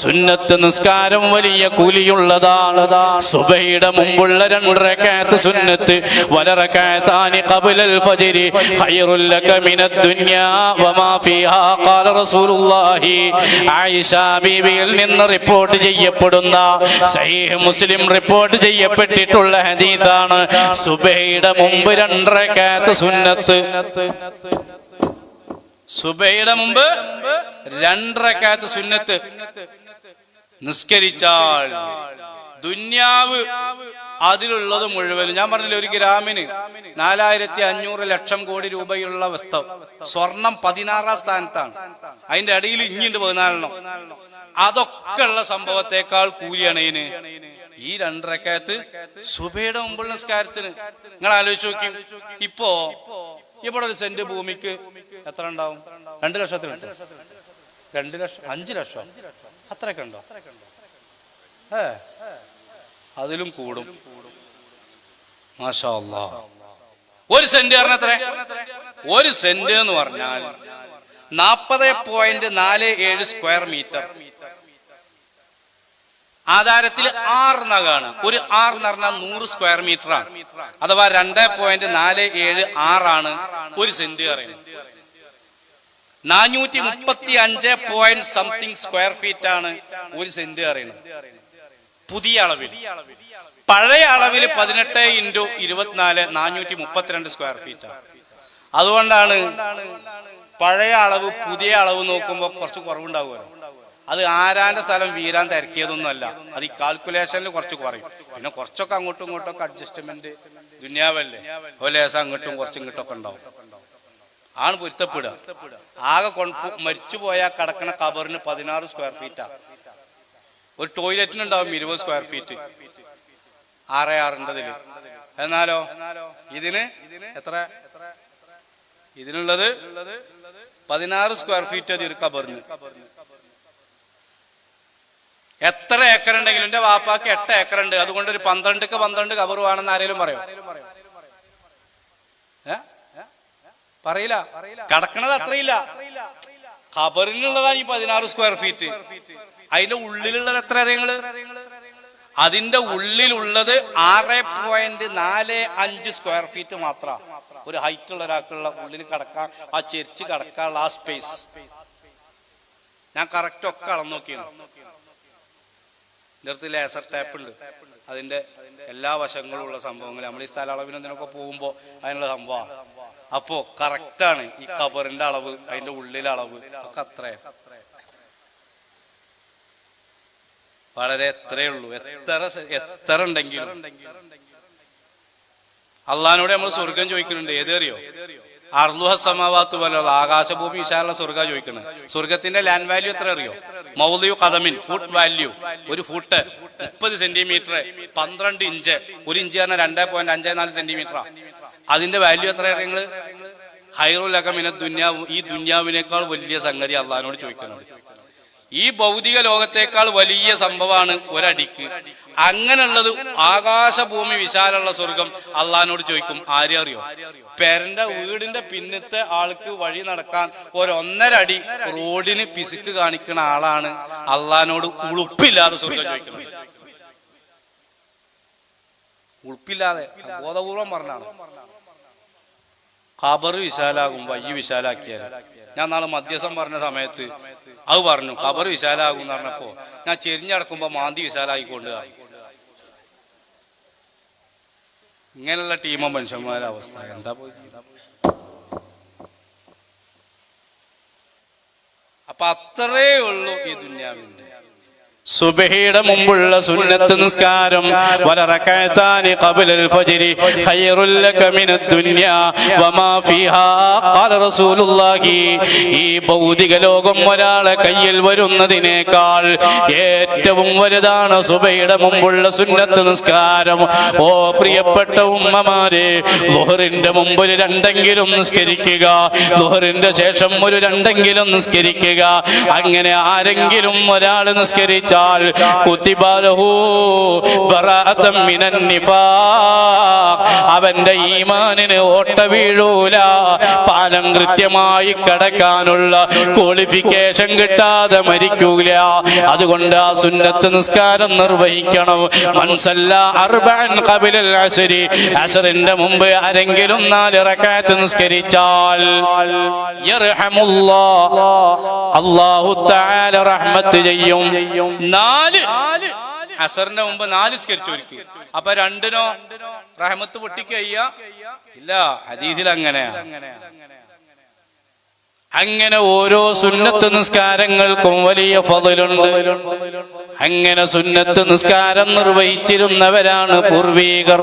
സുന്നത്ത് നിസ്കാരം വലിയ കൂലിയുള്ളതാണ്. സുബൈയുടെ മുമ്പുള്ള രണ്ടരക്കാത്ത് സുന്നത്ത് വലറക്കാത്താനി ഖബലൽ ഫജിരി. ഖൈറുൽ ലക മിനദ് ദുനിയാ വമാ ഫീഹാ ഖാല റസൂലുള്ളാഹി. ആയിഷ ബീവിയിൽ നിന്ന് റിപ്പോർട്ട് ചെയ്യപ്പെടുന്ന സഹീഹ് മുസ്ലിം റിപ്പോർട്ട് ചെയ്യപ്പെട്ടിട്ടുള്ള ഹദീസാണ് സുബൈയുടെ മുമ്പ് രണ്ടരക്കാത്ത് സുന്നത്ത്. സുബൈയുടെ മുമ്പ് രണ്ടരക്കാത്ത സുന്നത്ത്. നിസ്കരിച്ചാൽ ദുന്യാവ് അതിലുള്ളത് മുഴുവൻ ഞാൻ പറഞ്ഞില്ല ഒരു ഗ്രാമിന് നാലായിരത്തി അഞ്ഞൂറ് ലക്ഷം കോടി രൂപയുള്ള വസ്തു സ്വർണം പതിനാറാം സ്ഥാനത്താണ്. അതിന്റെ അടിയിൽ ഇഞ്ഞിണ്ട് പതിനാലെണ്ണം. അതൊക്കെ ഉള്ള സംഭവത്തെക്കാൾ കൂലിയാണ് ഇതിന്. ഈ രണ്ടരക്കകത്ത് സുബയുടെ മുമ്പുള്ള നിസ്കാരത്തിന്. നിങ്ങൾ ആലോചിച്ച് നോക്കി ഇപ്പോ ഇവിടെ ഒരു സെന്റ് ഭൂമിക്ക് എത്ര ഉണ്ടാവും രണ്ട് ലക്ഷത്തിൽ രണ്ട് ലക്ഷം അഞ്ചു ലക്ഷം? അത്രയൊക്കെ ഉണ്ടോ? ഏ? അതിലും കൂടും. മാഷാ. ഒരു സെന്റ് പറഞ്ഞ എത്ര? ഒരു സെന്റ് എന്ന് പറഞ്ഞാൽ നാൽപ്പത് പോയിന്റ് നാല് ഏഴ് സ്ക്വയർ മീറ്റർ. ആധാരത്തിൽ ആറ് നഗാണ് ഒരു ആറ് എന്ന് പറഞ്ഞാൽ നൂറ് സ്ക്വയർ മീറ്റർ ആണ് അഥവാ രണ്ട് പോയിന്റ് നാല് ഏഴ് ആറാണ് ഒരു സെന്റ് പറയുന്നത്. നാനൂറ്റി മുപ്പത്തി അഞ്ച് പോയിന്റ് സംതിങ് സ്ക്വയർ ഫീറ്റ് ആണ് ഒരു സെന്റ് അറിയുന്നത്. പുതിയ അളവിൽ. പഴയ അളവിൽ പതിനെട്ട് ഇന്റു ഇരുപത്തിനാല് നാനൂറ്റി മുപ്പത്തിരണ്ട് സ്ക്വയർ ഫീറ്റ് ആണ്. അതുകൊണ്ടാണ് പഴയ അളവ് പുതിയ അളവ് നോക്കുമ്പോൾ കുറച്ച് കുറവുണ്ടാവുമല്ലോ. അത് ആരാന്റെ സ്ഥലം വീരാൻ തിരക്കിയതൊന്നുമല്ല. അത് ഈ കാൽക്കുലേഷനിൽ കുറച്ച് കുറയും. പിന്നെ കുറച്ചൊക്കെ അങ്ങോട്ടും ഇങ്ങോട്ടും ഒക്കെ അഡ്ജസ്റ്റ്മെന്റ് ദുന്യാവല്ലേ? ഒരു ലേശം അങ്ങോട്ടും കുറച്ചും ഇങ്ങോട്ടൊക്കെ ഉണ്ടാവും. ആണ് പൊരുത്തപ്പെടുക. ആകെ കൊണ്ട മരിച്ചു പോയാൽ കിടക്കണ കബറിന് പതിനാറ് സ്ക്വയർ ഫീറ്റാ ഒരു ടോയ്ലറ്റിന് ഉണ്ടാവും ഇരുപത് സ്ക്വയർ ഫീറ്റ് ആറ് ആറിന്റെതിൽ എന്നാലോ? ഇതിന് എത്ര? ഇതിനുള്ളത് പതിനാറ് സ്ക്വയർ ഫീറ്റ് അത് ഒരു കബറിന്. എത്ര ഏക്കർ ഉണ്ടെങ്കിലും എന്റെ വാപ്പാക്ക് എട്ട് ഏക്കർ ഉണ്ട്. അതുകൊണ്ട് ഒരു പന്ത്രണ്ട് പന്ത്രണ്ട് കബർ വേണമെന്ന് ആരെങ്കിലും പറയും? ഏ? പറയില്ല. കടക്കണത് അത്രയില്ല. ഖബറിനുള്ളതാണ് ഈ പതിനാറ് സ്ക്വയർ ഫീറ്റ് അതിന്റെ ഉള്ളിലുള്ളത് എത്ര അറിയങ്ങൾ? അതിന്റെ ഉള്ളിലുള്ളത് ആറ് പോയിന്റ് നാല് അഞ്ച് സ്ക്വയർ ഫീറ്റ് മാത്ര. ഒരു ഹൈറ്റ് ഉള്ള ഒരാൾക്കുള്ള ഉള്ളിൽ കടക്കാൻ ആ ചെരിച്ച് കടക്കാനുള്ള ആ സ്പേസ് ഞാൻ കറക്റ്റ് ഒക്കെ അളന്നു നോക്കിയാണ് ഇതിനകത്ത് ലേസർ ടാപ്പ് ഉണ്ട്. അതിന്റെ എല്ലാ വശങ്ങളും ഉള്ള സംഭവങ്ങൾ. നമ്മൾ ഈ സ്ഥല അളവിനൊക്കെ പോകുമ്പോൾ അതിനുള്ള സംഭവമാണ്. അപ്പോ കറക്റ്റാണ് ഈ കബറിന്റെ അളവ് അതിന്റെ ഉള്ളിലെ അളവ്. ഒക്കെ അത്രയാണ് വളരെ എത്രയേ ഉള്ളൂ. എത്ര എത്ര ഉണ്ടെങ്കിലും. അള്ളഹാനോട് നമ്മൾ സ്വർഗം ചോദിക്കുന്നുണ്ട്. ഏതേറിയോ? അർലുഹ സമാവാത്ത് പോലെ ആകാശഭൂമി വിശാല സ്വർഗ ചോദിക്കുന്നത് സ്വർഗത്തിന്റെ ലാൻഡ് വാല്യൂ എത്ര അറിയോ? മൗലിയു കഥമിൻ ഫുട്ട് വാല്യൂ ഒരു ഫുട്ട് മുപ്പത് സെന്റിമീറ്റർ പന്ത്രണ്ട് ഇഞ്ച് ഒരു ഇഞ്ച് പറഞ്ഞാൽ രണ്ടേ പോയിന്റ് അഞ്ചേ നാല് സെന്റിമീറ്റർ അതിന്റെ വാല്യൂ എത്ര നിങ്ങൾ? ഹൈറുലക ദുന്യാവ് ഈ ദുന്യാവിനേക്കാൾ വലിയ സംഗതി അള്ളഹാനോട് ചോദിക്കുന്നത് ഈ ഭൗതിക ലോകത്തേക്കാൾ വലിയ സംഭവമാണ് ഒരടിക്ക്. അങ്ങനെയുള്ളത് ആകാശഭൂമി വിശാലുള്ള സ്വർഗം അള്ളഹാനോട് ചോദിക്കും ആരെ അറിയോ? പെരന്റെ വീടിന്റെ പിന്നത്തെ ആൾക്ക് വഴി നടക്കാൻ ഒരൊന്നര അടി റോഡിന് പിശുക്ക് കാണിക്കുന്ന ആളാണ് അള്ളഹാനോട് ഉളുപ്പില്ലാതെ സ്വർഗം ചോദിക്കുന്നത്. ഉളുപ്പില്ലാതെ ബോധപൂർവം പറഞ്ഞാണ് ഖബർ വിശാലാകും വയ്യ വിശാലാക്കിയാൽ. ഞാൻ നാളെ മധ്യസ്ഥം പറഞ്ഞ സമയത്ത് അത് പറഞ്ഞു ഖബർ വിശാലാകും എന്ന് പറഞ്ഞപ്പോ ഞാൻ ചെരിഞ്ഞടക്കുമ്പോ മാന്തി വിശാലായിക്കൊണ്ട് ഇങ്ങനെയുള്ള ടീമോ മനുഷ്യന്മാരുടെ അവസ്ഥ. എന്താ പോയി? അപ്പൊ അത്രേ ഉള്ളൂ ഈ ദുന്യാവിന്റെ സുബഹിയുടെ മുമ്പുള്ള സുന്നത്ത് നിസ്കാരം. വലറകഅതാനി ഖബലൽ ഫജ്രി ഖൈറുൽ ലക മിനദ് ദുനിയാ വമാ ഫീഹാ ഖാല റസൂലുള്ളാഹി. ഈ ഭൗതിക ലോകം ഒരാളെ കയ്യിൽ വരുന്നതിനേക്കാൾ ഏറ്റവും വലുതാണ് സുബഹിയുടെ മുമ്പുള്ള സുന്നത്ത് നിസ്കാരം. ഓ പ്രിയപ്പെട്ട ഉമ്മമാരെ ലുഹറിന്റെ മുമ്പ് ഒരു രണ്ടെങ്കിലും നിസ്കരിക്കുക. ലുഹറിന്റെ ശേഷം ഒരു രണ്ടെങ്കിലും നിസ്കരിക്കുക. അങ്ങനെ ആരെങ്കിലും ഒരാൾ നിസ്കരിച്ചാൽ ബറാഅത്തം അവന്റെ ഈമാനിന് ഓട്ട വീഴൂല പാലം കൃത്യമായി കടക്കാനുള്ള ക്വാളിഫിക്കേഷൻ കിട്ടാതെ മരിക്കൂല. അതുകൊണ്ട് ആ സുന്നത്ത് നിസ്കാരം നിർവഹിക്കണം. മൻസല്ല അർബഅൻ ഖബിലൽ അസ്രി. അസ്റിന്റെ മുമ്പ് ആരെങ്കിലും നാല് റക്അത്ത് നിസ്കരിച്ചാൽ അള്ളാഹു തആല റഹ്മത്ത് ചെയ്യും. നാല്. അസറിന്റെ മുമ്പ് നാല് നിസ്കരിച്ചു ഒരുക്കി. അപ്പൊ രണ്ടിനോ റഹ്മത്ത് പൊട്ടിക്കയ്യ ഇല്ല ഹദീസിൽ അങ്ങനെയാ അങ്ങനെ ഓരോ സുന്നത്ത് നിസ്കാരങ്ങൾക്കും വലിയ ഫതിലുണ്ട്. അങ്ങനെ സുന്നത്ത് നിസ്കാരം നിർവഹിച്ചിരുന്നവരാണ് പൂർവീകർ.